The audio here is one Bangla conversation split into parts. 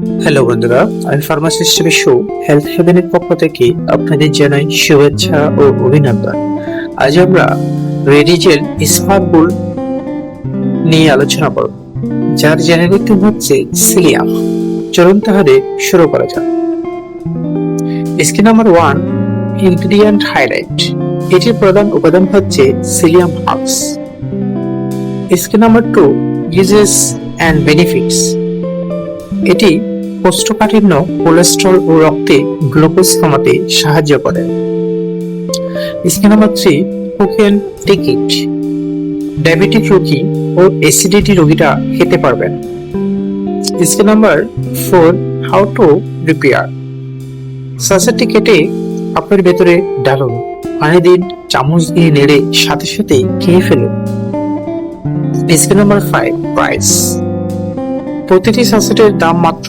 হ্যালো বন্ধুরা, আমি ফার্মাসিস্ট শো হেলথ হেভেনের পক্ষ থেকে আপনাদের জানাই শুভেচ্ছা ও অভিনন্দন। আজ আমরা রেডিজেল স্মার্ট নিয়ে আলোচনা করব, যার জেনারিক হচ্ছে সিলিয়াম চলুন তাহলে শুরু করা যাক। Skin number one ingredient highlight এটির প্রধান উপাদান হচ্ছে psyllium husk skin number two uses and benefits এটি কোষ্ঠকাঠিন্য কোলেস্ট্রল ও রক্তে গ্লুকোজ কমাতে সাহায্য করে। স্কিন নাম্বার থ্রি কুকেন টিকিট ডায়াবেটিক রোগী ও অ্যাসিডিটি রোগীরা খেতে পারবেন। Skin number four how to prepare সাসাটি কেটে আপনার ভেতরে ডালুন, পানি দিন, চামচ দিয়ে নেড়ে সাথে সাথে খেয়ে ফেলুন। স্কিন নাম্বার ফাইভ প্রাইস প্রতিটি সাসেটের দাম মাত্র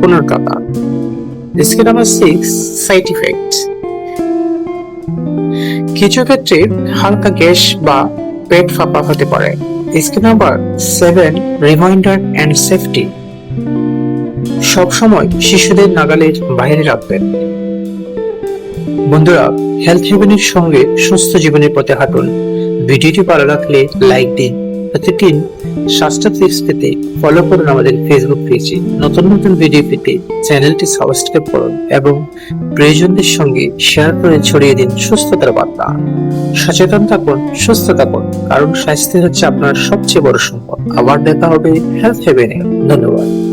পনেরো টাকা। Screen number six side effect কিছু ক্ষেত্রে হালকা গ্যাস বা পেট ফাঁপা হতে পারে। Screen number seven reminder and safety সবসময় শিশুদের নাগালের বাইরে রাখবেন। বন্ধুরা হেলথ হেভেনের সঙ্গে সুস্থ জীবনের পথে হাঁটুন। ভিডিওটি ভালো লাগলে লাইক দিন। প্রতিদিন স্বাস্থ্য টিপস পেতে ফলো করুন আমাদের ফেসবুক পেজে নতুন নতুন ভিডিও পেতে চ্যানেলটি সাবস্ক্রাইব করুন এবং প্রিয়জনদের সঙ্গে শেয়ার করে ছড়িয়ে দিন সুস্থতার বার্তা। সচেতন থাকুন, সুস্থ থাকুন, কারণ স্বাস্থ্য হচ্ছে আপনার সবচেয়ে বড় সম্পদ। আবার দেখা হবে হেলথ হেভেনে ধন্যবাদ।